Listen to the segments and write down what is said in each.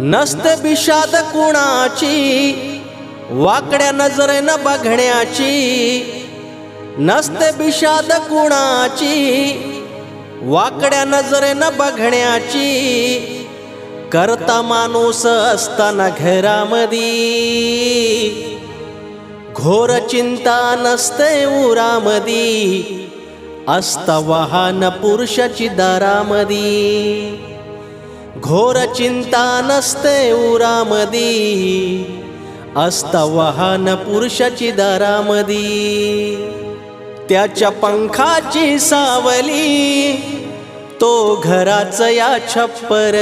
नसत विषाद कुणाची? वाकड्या नजरेनं बघण्याची. नसत विषाद कुणाची? वाकड्या नजरेनं बघण्याची. करता माणूस असताना घरामधी. घोर चिंता नसते उरामधी. असता वाहन पुरुषाची दारामधी. घोर चिंता नसते उरामदी. असता वाहन पुरुषाची दारामदी. त्याच्या पंखाची सावली तो घराच या छप्पर.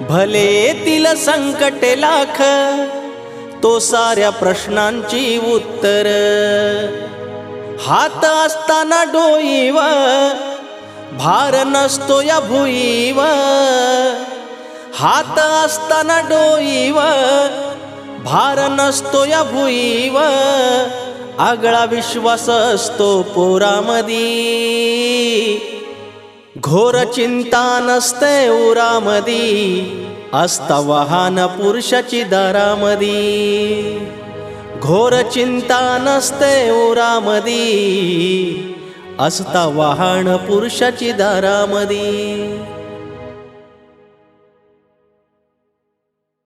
भले येतील संकट लाख तो साऱ्या प्रश्नांची उत्तर. हात असताना डोईवा भार नसतो या भुईव. हात असताना डोईव. भार नसतो या भुईव. आगळा विश्वास असतो पोरामदी घोर चिंता नसते उरामदी असता वाहन पुरुषाची दारामदी घोर चिंता नसते उरामदी असता वाहन पुरुषाची दारामदी